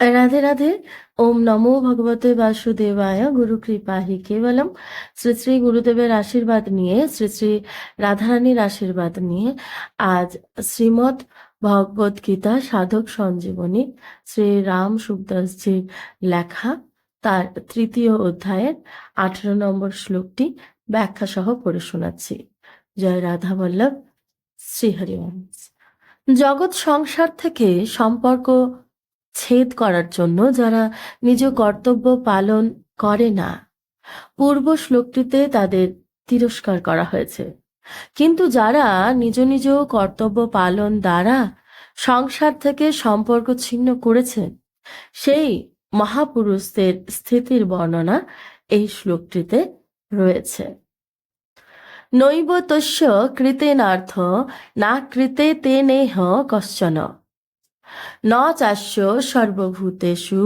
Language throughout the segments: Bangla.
রাধে রাধে। ওম নমো ভগবতে বাসুদেবায় গুরু কৃপা হি কেবলম শ্রী শ্রী গুরুদেবের আশীর্বাদ নিয়ে, শ্রী শ্রী রাধারানীর আশীর্বাদ নিয়ে আজ শ্রীমৎ ভগবত গীতা সাধক সঞ্জীবনী শ্রী রাম সুখদাসজির লেখা, তার তৃতীয় অধ্যায়ের আঠারো নম্বর শ্লোকটি ব্যাখ্যা সহ পড়ে শোনাচ্ছি। জয় রাধা বল্লভ। শ্রীহরিবংশ জগৎ সংসার থেকে সম্পর্ক ছেদ করার জন্য যারা নিজ কর্তব্য পালন করে না। পূর্ব শ্লোকটিতে তাদের তিরস্কার করা হয়েছে। কিন্তু যারা নিজ নিজ কর্তব্য পালন দ্বারা সংসার থেকে সম্পর্ক ছিন্ন করেছেন সেই মহাপুরুষদের স্থিতির বর্ণনা এই শ্লোকটিতে রয়েছে। নৈব তস্য কৃতেনার্থ, না কৃতে তে নেহ কশ্চন। ন চাস্য সর্বভূতেষু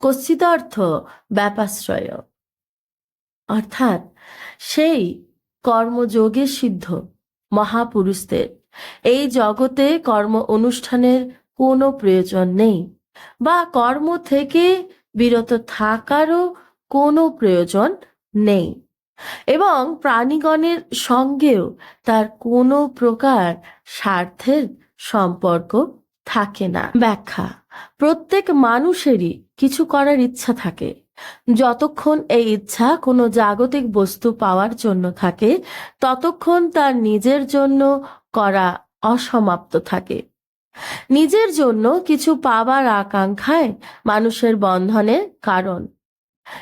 কশ্চিদর্থ ব্যাপাশ্রয়। অর্থাৎ সেই কর্মযোগে সিদ্ধ মহাপুরুষদের। এই জগতে কর্ম অনুষ্ঠানের কোনো প্রয়োজন নেই বা কর্ম থেকে বিরত থাকারও কোনো প্রয়োজন নেই এবং প্রাণীগণের সঙ্গেও তার কোনো প্রকার স্বার্থের সম্পর্ক থাকে না। ব্যাখ্যা, প্রত্যেক মানুষেরই কিছু করার ইচ্ছা থাকে। যতক্ষণ এই ইচ্ছা কোনো জাগতিক বস্তু পাওয়ার জন্য থাকে, ততক্ষণ তার নিজের জন্য করা অসমাপ্ত থাকে। নিজের জন্য কিছু পাবার আকাঙ্ক্ষায় মানুষের বন্ধনের কারণ।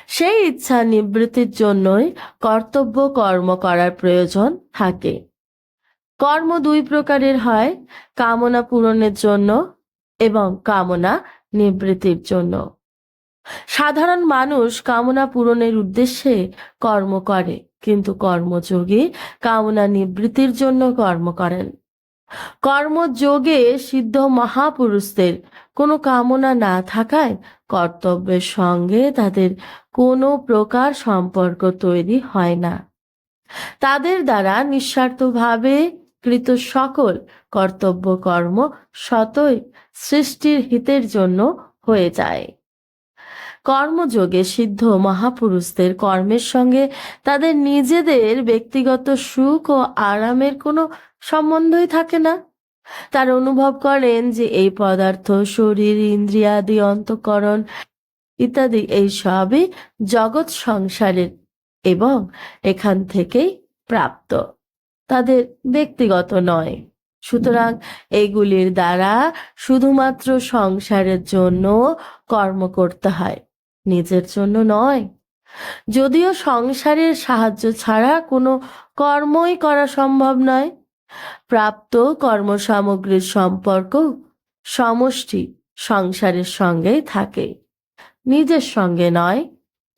সেই ইচ্ছা নিবৃত্তির জন্যই কর্তব্য কর্ম করার প্রয়োজন থাকে। কর্ম দুই প্রকারের হয়, কামনা পূরণের জন্য এবং কামনা নিবৃত্তির জন্য। সাধারণ মানুষ কামনা পূরণের উদ্দেশ্যে কর্ম করে, কিন্তু কর্মযোগে কামনা নিবৃত্তির জন্য কর্ম করেন। কর্মযোগে সিদ্ধ মহাপুরুষদের কোনো কামনা না থাকায় কর্তব্যের সঙ্গে তাদের কোনো প্রকার সম্পর্ক তৈরি হয় না। তাদের দ্বারা নিঃস্বার্থভাবে কৃত সকল কর্তব্য কর্ম সতই সৃষ্টির হিতের জন্য হয়ে যায়। কর্মযোগে সিদ্ধ মহাপুরুষদের কর্মের সঙ্গে তাদের নিজেদের ব্যক্তিগত সুখ ও আরামের কোনো সম্বন্ধই থাকে না। তার অনুভব করেন যে এই পদার্থ, শরীর ইন্দ্রিয়াদি অন্তকরণ ইত্যাদি এই সবই জগৎ সংসারের এবং এখান থেকেই প্রাপ্ত। তাদের ব্যক্তিগত নয়। সুতরাং এগুলির দ্বারা শুধুমাত্র সংসারের জন্য কর্ম করতে হয়, নিজের জন্য নয়। যদিও সংসারের সাহায্য ছাড়া কোনো কর্মই করা সম্ভব নয়। প্রাপ্ত কর্মসামগ্রীর সম্পর্ক সমষ্টি সংসারের সঙ্গেই থাকে, নিজের সঙ্গে নয়,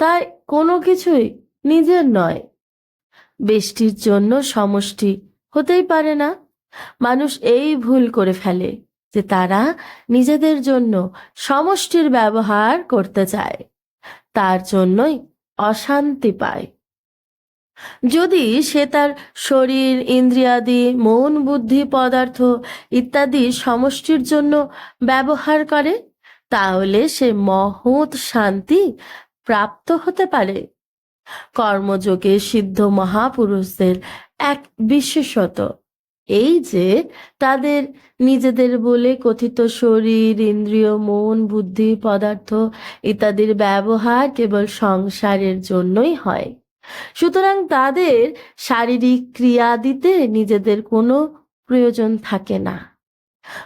তাই কোনো কিছুই নিজের নয়। বেষ্টির জন্য সমষ্টি হতেই পারে না। মানুষ এই ভুল করে ফেলে যে তারা নিজেদের জন্য সমষ্টির ব্যবহার করতে চায়, তার জন্যই অশান্তি পায়। যদি সে তার শরীর, ইন্দ্রিয়াদি, মন, বুদ্ধি, পদার্থ ইত্যাদি সমষ্টির জন্য ব্যবহার করে, তাহলে সে মহৎ শান্তি প্রাপ্ত হতে পারে। কর্মযোগে সিদ্ধ মহাপুরুষদের এক বিশেষত। এই যে তাদের নিজেদের বলে কথিত শরীর, ইন্দ্রিয়, মন, বুদ্ধি, পদার্থ ইত্যাদির ব্যবহার কেবল সংসারের জন্যই হয়। সুতরাং তাদের শারীরিক ক্রিয়া দিতে নিজেদের কোনো প্রয়োজন থাকে না।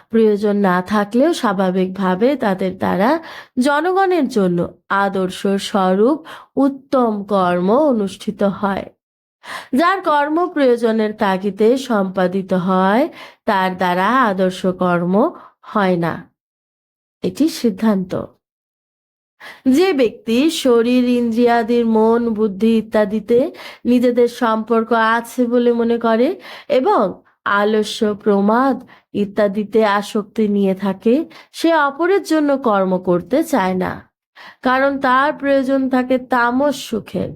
প্রয়োজন না থাকলেও স্বাভাবিকভাবে তাদের দ্বারা জনগণের জন্য আদর্শ স্বরূপ উত্তম কর্ম অনুষ্ঠিত হয়। যার কর্ম প্রয়োজনের তাগিদে সম্পাদিত হয়, তার দ্বারা আদর্শ কর্ম হয় না। এটি সিদ্ধান্ত। যে ব্যক্তি শরীর, ইন্দ্রিয়াদির মন, বুদ্ধি ইত্যাদিতে নিজেদের সম্পর্ক আছে বলে মনে করে এবং আলস্য, প্রমাদ ইত্যাদিতে আসক্তি নিয়ে থাকে, সে অপরের জন্য কর্ম করতে চায় না। কারণ তার প্রয়োজন থাকে তামস সুখের,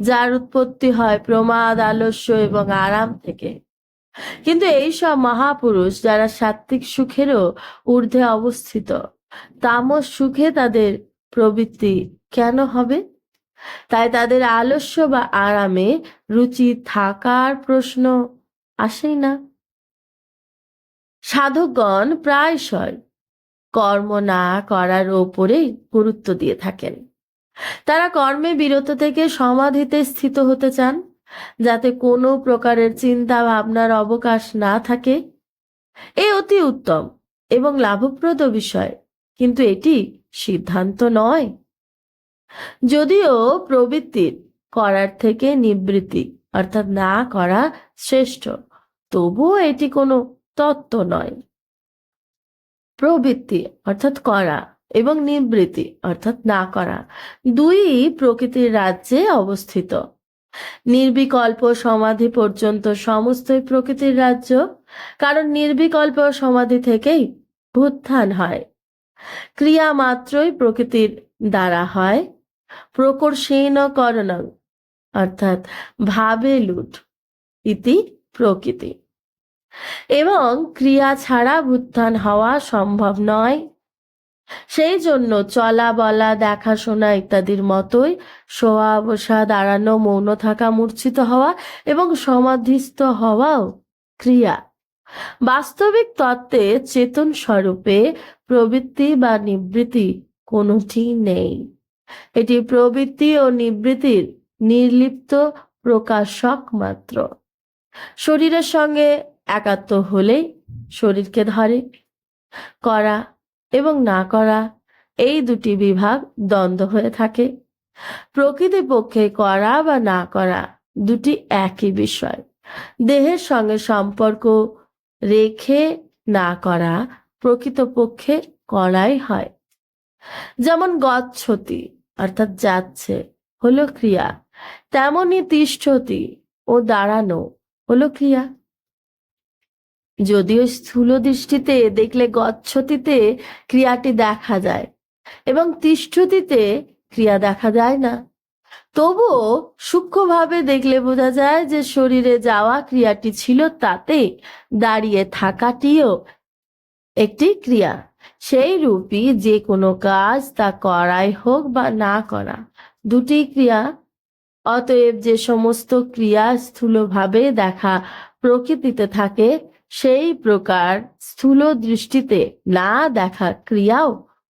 যার উৎপত্তি হয় প্রমাদ, আলস্য এবং আরাম থেকে। কিন্তু এই সব মহাপুরুষ যারা সাত্ত্বিক সুখেরও ঊর্ধ্বে অবস্থিত, তামস সুখে তাদের প্রবৃত্তি কেন হবে? তাই তাদের আলস্য বা আরামে রুচি থাকার প্রশ্ন আসেই না। সাধকগণ প্রায়শই কর্ম না করার ওপরেই গুরুত্ব দিয়ে থাকেন। তারা কর্মে বিরত থেকে সমাধিতে স্থিত হতে চান, যাতে কোনো প্রকারের চিন্তা ভাবনার অবকাশ না থাকে। এ অতি উত্তম এবং লাভপ্রদ বিষয়, কিন্তু এটি সিদ্ধান্ত নয়। যদিও প্রবৃত্তির করার থেকে নিবৃত্তি, অর্থাৎ না করা শ্রেষ্ঠ। তবুও এটি কোনো তত্ত্ব নয়। প্রবৃত্তি অর্থাৎ করা এবং নিবৃত্তি অর্থাৎ না করা দুই প্রকৃতির রাজ্যে অবস্থিত। নির্বিকল্প সমাধি পর্যন্ত সমস্তই প্রকৃতির রাজ্য, কারণ নির্বিকল্প সমাধি থেকেই ভুত্থান হয়। ক্রিয়া মাত্রই প্রকৃতির দ্বারা হয়। প্রকর্ষেণ করণং অর্থাৎ ভাবে লুট ইতি প্রকৃতি। এবং ক্রিয়া ছাড়া উত্থান হওয়া সম্ভব নয়। সেই জন্য চলা, বলা, দেখাশোনা ইত্যাদির মতোই শোয়া, বসা, দাঁড়ানো, মৌন থাকা, মূর্ছিত হওয়া এবং সমাধিস্থ হওয়াও ক্রিয়া। বাস্তবিক তত্ত্বে চেতন স্বরূপে প্রবৃত্তি বা নিবৃত্তি কোনোটি নেই। এটি প্রবৃত্তি ও নিবৃত্তির নির্লিপ্ত প্রকাশক মাত্র। শরীরের সঙ্গে একাত্ম হলেই শরীরকে ধরে। করা এবং না করা এই দুটি বিভাগ দ্বন্দ্ব হয়ে থাকে। প্রকৃতি পক্ষে করা বা না করা দুটি একই বিষয়। দেহের সঙ্গে সম্পর্ক রেখে না করা প্রকৃতপক্ষে করাই হয়। যেমন গচ্ছতি, অর্থাৎ যাচ্ছে, হলো ক্রিয়া। তেমনই তিষ্ঠতি ও দাঁড়ানো হলো ক্রিয়া। যদিও স্থূল দৃষ্টিতে দেখলে গচ্ছতিতে ক্রিয়াটি দেখা যায় এবং তিষ্ঠতিতে ক্রিয়া দেখা যায় না। তবুও সূক্ষ্মভাবে দেখলে বোঝা যায় যে শরীরে যাওয়া ক্রিয়াটি ছিল তাতে দাঁড়িয়ে থাকাটিও একটি ক্রিয়া। সেই রূপই যে কোনো কাজ তা করাই হোক বা না করা দুটি ক্রিয়া অতএব যে সমস্ত ক্রিয়া স্থূলভাবে দেখা প্রকৃতিতে থাকে, সেই প্রকার স্থূল দৃষ্টিতে না দেখা ক্রিয়াও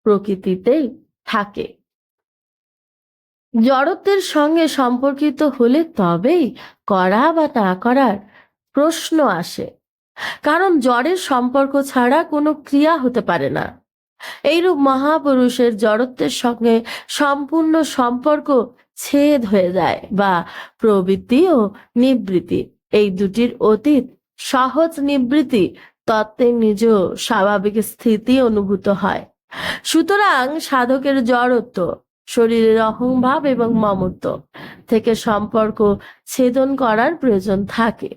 প্রকৃতিতেই থাকে। জড়ত্বের সঙ্গে সম্পর্কিত হলে তবেই করা বা না করার প্রশ্ন আসে। কারণ জড়ের সম্পর্ক ছাড়া কোনো ক্রিয়া হতে পারে না। এইরূপ মহাপুরুষের জড়ত্বের সঙ্গে সম্পূর্ণ সম্পর্ক ছেদ হয়ে যায় বা প্রবৃত্তি ও নিবৃত্তি। এই দুটির অতীত সহজ নিবৃত্তি তত্ত্বের নিজ স্বাভাবিক স্থিতি অনুভূত হয়। সুতরাং সাধকের জড়ত্ব, শরীরের অহংভাব এবং মমত্ব থেকে সম্পর্ক ছেদন করার প্রয়োজন থাকে।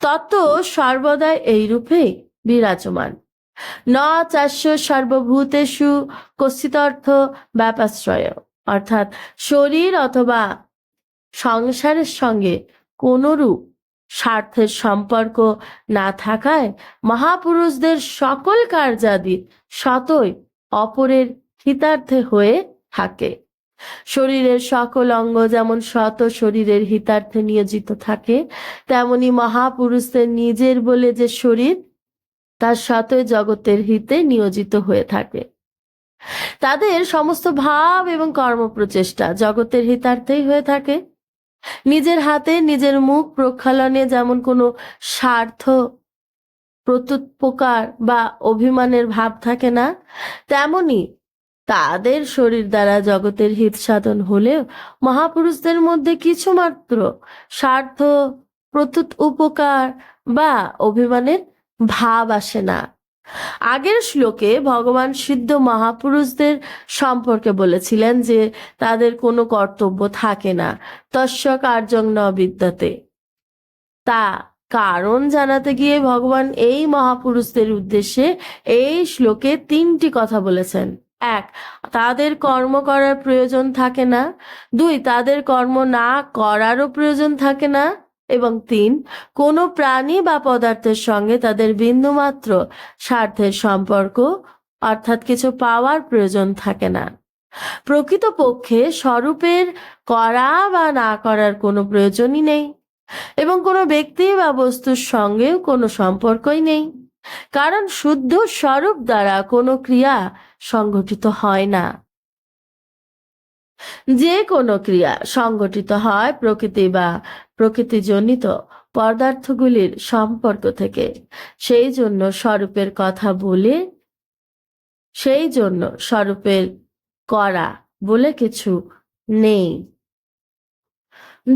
তত্ত্ব সর্বদাই এই রূপে বিরাজমান। ন চাষ্য সর্বভূতেষু কশ্চিতর্থ ব্যাপাশ্রয়। অর্থাৎ শরীর অথবা সংসারের সঙ্গে কোনরূপ স্বার্থের সম্পর্ক না থাকায় মহাপুরুষদের সকল কার্যাদি শতই অপরের হিতার্থে হয়ে থাকে। শরীরের সকল অঙ্গ যেমন শত শরীরের হিতার্থে নিয়োজিত থাকে, তেমনি মহাপুরুষদের নিজের বলে যে শরীর, তার শতই জগতের হিতে নিয়োজিত হয়ে থাকে। তাদের সমস্ত ভাব এবং কর্মপ্রচেষ্টা জগতের হিতার্থেই হয়ে থাকে। নিজের হাতে নিজের মুখ প্রক্ষালনে যেমন কোনো স্বার্থ প্রত্যুৎপকার বা অভিমানের ভাব থাকে না, তেমনি তাদের শরীর দ্বারা জগতের হিত সাধন হলেও মহাপুরুষদের মধ্যে কিছু মাত্র স্বার্থ প্রত্যুত উপকার বা অভিমানের ভাব আসে না। আগের শ্লোকে ভগবান সিদ্ধ মহাপুরুষদের সম্পর্কে বলেছিলেন যে তাদের কোনো কর্তব্য থাকে না। তস্য কার্যং ন তা কারণ জানাতে গিয়ে ভগবান এই মহাপুরুষদের উদ্দেশ্যে এই শ্লোকে তিনটি কথা বলেছেন। এক, তাদের কর্ম করার প্রয়োজন থাকে না। দুই, তাদের কর্ম না করারও প্রয়োজন থাকে না। এবং তিন, কোনো প্রাণী বা পদার্থের সঙ্গে তাদের বিন্দুমাত্র স্বার্থের সম্পর্ক, অর্থাৎ কিছু পাওয়ার প্রয়োজন থাকে না। প্রকৃতপক্ষে স্বরূপের করা বা না করার কোনো প্রয়োজনই নেই এবং কোনো ব্যক্তি বা বস্তুর সঙ্গেও কোনো সম্পর্কই নেই। কারণ শুদ্ধ স্বরূপ দ্বারা কোনো ক্রিয়া সংগঠিত হয় না। যে কোনো ক্রিয়া সংগঠিত হয় প্রকৃতি বা প্রকৃতিজনিত পদার্থগুলির সম্পর্ক থেকে। সেই জন্য স্বরূপের কথা বলে, সেই জন্য স্বরূপের করা বলে কিছু নেই।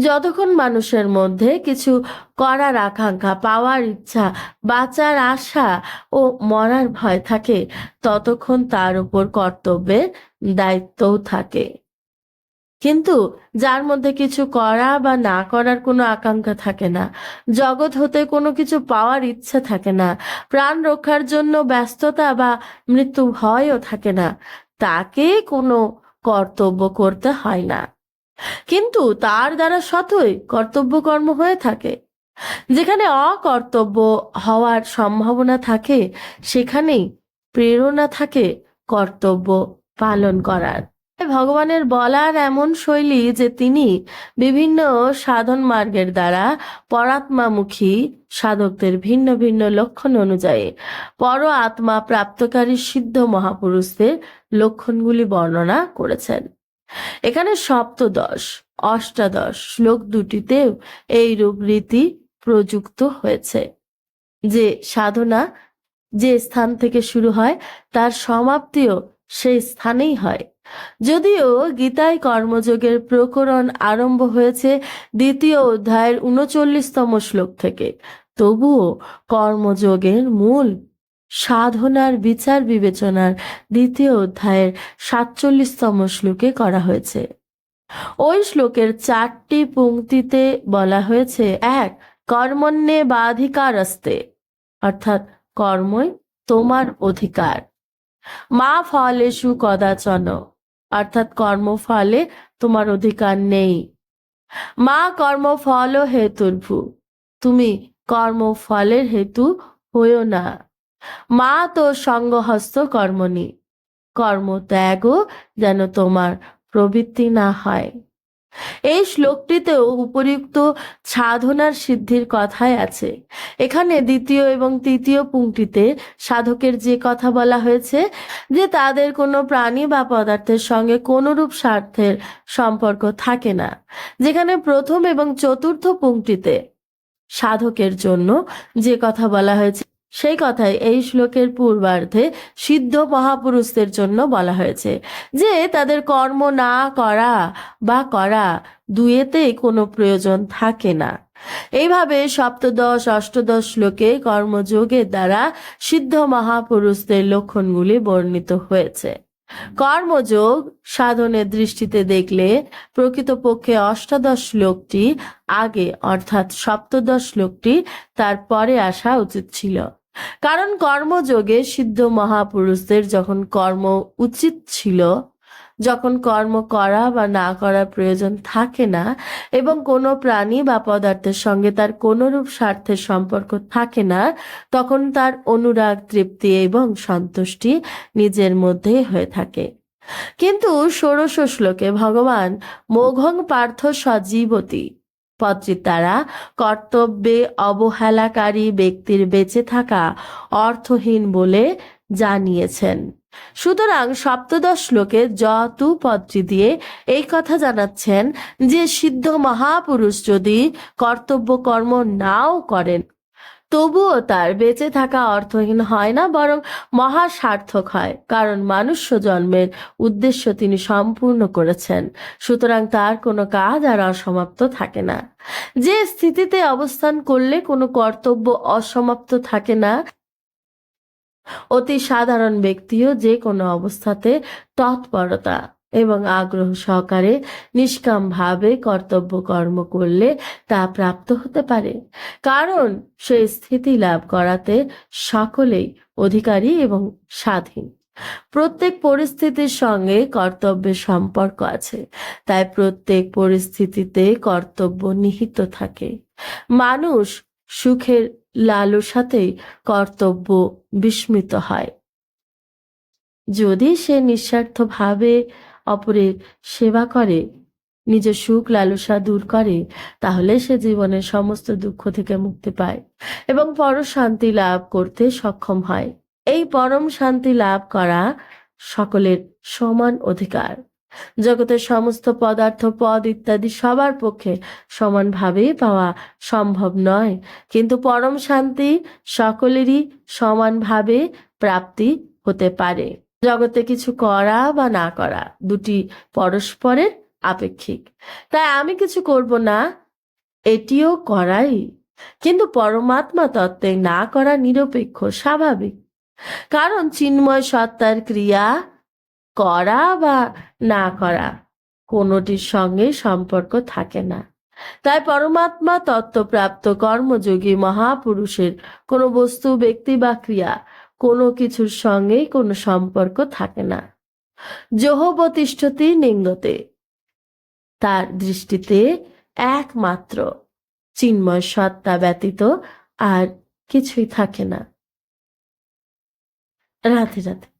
যতক্ষণ মানুষের মধ্যে কিছু করার আকাঙ্ক্ষা, পাওয়ার ইচ্ছা, বাঁচার আশা ও মরার ভয় থাকে, ততক্ষণ তার উপর কর্তব্যের দায়িত্বও থাকে। কিন্তু যার মধ্যে কিছু করা বা না করার কোনো আকাঙ্ক্ষা থাকে না। জগৎ হতে কোনো কিছু পাওয়ার ইচ্ছা থাকে না। প্রাণ রক্ষার জন্য ব্যস্ততা বা মৃত্যু ভয়ও থাকে না। তাকে কোনো কর্তব্য করতে হয় না। কিন্তু তার দ্বারা শতই কর্তব্য কর্ম হয়ে থাকে। যেখানে অকর্তব্য হওয়ার সম্ভাবনা থাকে, সেখানেই প্রেরণা থাকে কর্তব্য পালন করার। ভগবানের বলার এমন শৈলী যে তিনি বিভিন্ন সাধন মার্গের দ্বারা পরাত্মামুখী সাধকদের ভিন্ন ভিন্ন লক্ষণ অনুযায়ী পর আত্মা প্রাপ্তকারী সিদ্ধ মহাপুরুষদের লক্ষণগুলি বর্ণনা করেছেন। এখানে সপ্তদশ, অষ্টাদশ শ্লোক দুটিতেও এই রূপ রীতি প্রযুক্ত হয়েছে যে সাধনা যে স্থান থেকে শুরু হয়, তার সমাপ্তিও সেই স্থানেই হয়। যদিও গীতায় কর্মযোগের প্রকরণ আরম্ভ হয়েছে দ্বিতীয় অধ্যায়ের উনচল্লিশতম শ্লোক থেকে। তবুও কর্মযোগের মূল সাধনার বিচার বিবেচনার দ্বিতীয় অধ্যায়ের সাতচল্লিশতম শ্লোকে করা হয়েছে। ওই শ্লোকের চারটি পংক্তিতে বলা হয়েছে, এক কর্মণ্যে বাধিকার আসতে অর্থাৎ কর্মই তোমার অধিকার। মা ফলেষু কদাচন অর্থাৎ কর্মফলে তোমার অধিকার নেই। মা কর্মফল হেতুর্ভু তুমি কর্মফলের হেতু হইও না। মা তো সঙ্গহস্ত কর্মনি কর্মত্যাগও যেন তোমার প্রবৃত্তি না হয়। এই শ্লোকটিতেও উপযুক্ত সাধনার সিদ্ধির কথাই আছে। এখানে দ্বিতীয় এবং তৃতীয় পুংটিতে সাধকের যে কথা বলা হয়েছে, যে তাদের কোনো প্রাণী বা পদার্থের সঙ্গে কোনরূপ স্বার্থের সম্পর্ক থাকে না। যেখানে প্রথম এবং চতুর্থ পুংটিতে সাধকের জন্য যে কথা বলা হয়েছে সেই কথাই এই শ্লোকের পূর্বার্ধে সিদ্ধ মহাপুরুষদের জন্য বলা হয়েছে যে তাদের কর্ম না করা বা করা দুয়েতেই কোনো প্রয়োজন থাকে না। এইভাবে সপ্তদশ, অষ্টদশ শ্লোকে কর্মযোগের দ্বারা সিদ্ধ মহাপুরুষদের লক্ষণগুলি বর্ণিত হয়েছে। কর্মযোগ সাধনের দৃষ্টিতে দেখলে প্রকৃতপক্ষে অষ্টাদশ শ্লোকটি আগে অর্থাৎ সপ্তদশ শ্লোকটি তার পরে আসা উচিত ছিল। কারণ কর্মযোগে সিদ্ধ মহাপুরুষদের যখন কর্ম উচিত ছিল, যখন কর্ম করা বা না করার প্রয়োজন থাকে না, এবং কোনো প্রাণী বা পদার্থের সঙ্গে তার কোনোরূপ স্বার্থের সম্পর্ক থাকে না, তখন তার অনুরাগ, তৃপ্তি এবং সন্তুষ্টি নিজের মধ্যেই হয়ে থাকে। কিন্তু ষোড়শ শ্লোকে ভগবান মোঘং পার্থ সজীবতী পত্রের দ্বারা কর্তব্যে অবহেলাকারী ব্যক্তির বেঁচে থাকা অর্থহীন বলে জানিয়েছেন। সুতরাং সপ্তদশ শ্লোকে যতু পদটি দিয়ে এই কথা জানাচ্ছেন যে, সিদ্ধ মহাপুরুষ যদি কর্তব্য কর্ম নাও করেন তবুও তার বেঁচে থাকা অর্থহীন হয় না, বরং মহা সার্থক হয়, কারণ মানুষ্য জন্মের উদ্দেশ্য তিনি সম্পূর্ণ করেছেন। সুতরাং তার কোনো কাজ আর অসমাপ্ত থাকে না। যে স্থিতিতে অবস্থান করলে কোনো কর্তব্য অসমাপ্ত থাকে না, অতি সাধারণ ব্যক্তিও যে কোনো অবস্থাতে তৎপরতা এবং আগ্রহ সহকারে নিষ্কাম ভাবে কর্তব্য কর্ম করলে তা প্রাপ্ত হতে পারে। কারণ সেই স্থিতি লাভ করাতে সকলেই অধিকারী এবং স্বাধীন। প্রত্যেক পরিস্থিতির সঙ্গে কর্তব্যের সম্পর্ক আছে, তাই প্রত্যেক পরিস্থিতিতে কর্তব্য নিহিত থাকে। মানুষ সুখের লালসাতেই কর্তব্য বিস্মিত হয়। যদি সে নিঃস্বার্থভাবে অপরের সেবা করে, নিজের সুখ লালসা দূর করে, তাহলে সে জীবনের সমস্ত দুঃখ থেকে মুক্তি পায় এবং পর শান্তি লাভ করতে সক্ষম হয়। এই পরম শান্তি লাভ করা সকলের সমান অধিকার। জগতের সমস্ত পদার্থ, পদ ইত্যাদি সবার পক্ষে সমানভাবে পাওয়া সম্ভব নয়, কিন্তু পরম শান্তি সকলেরই সমানভাবে প্রাপ্তি হতে পারে। জগতে কিছু করা বা না করা দুটি পরস্পরের আপেক্ষিক। তাই আমি কিছু করব না, এটিও করাই। কিন্তু পরমাত্মা তত্ত্বে না করা নিরপেক্ষ, স্বাভাবিক। কারণ চিন্ময় সত্তার ক্রিয়া করা বা না করা কোনোটির সঙ্গে সম্পর্ক থাকে না। তাই পরমাত্মা তত্ত্বপ্রাপ্ত কর্মযোগী মহাপুরুষের কোনো বস্তু, ব্যক্তি বা ক্রিয়া কোনো কিছুর সঙ্গে কোনো সম্পর্ক থাকে না। জহবতিষ্ঠতি নিঙ্গতে তার দৃষ্টিতে একমাত্র চিন্ময় সত্তা ব্যতীত আর কিছুই থাকে না। রাতে রাধে।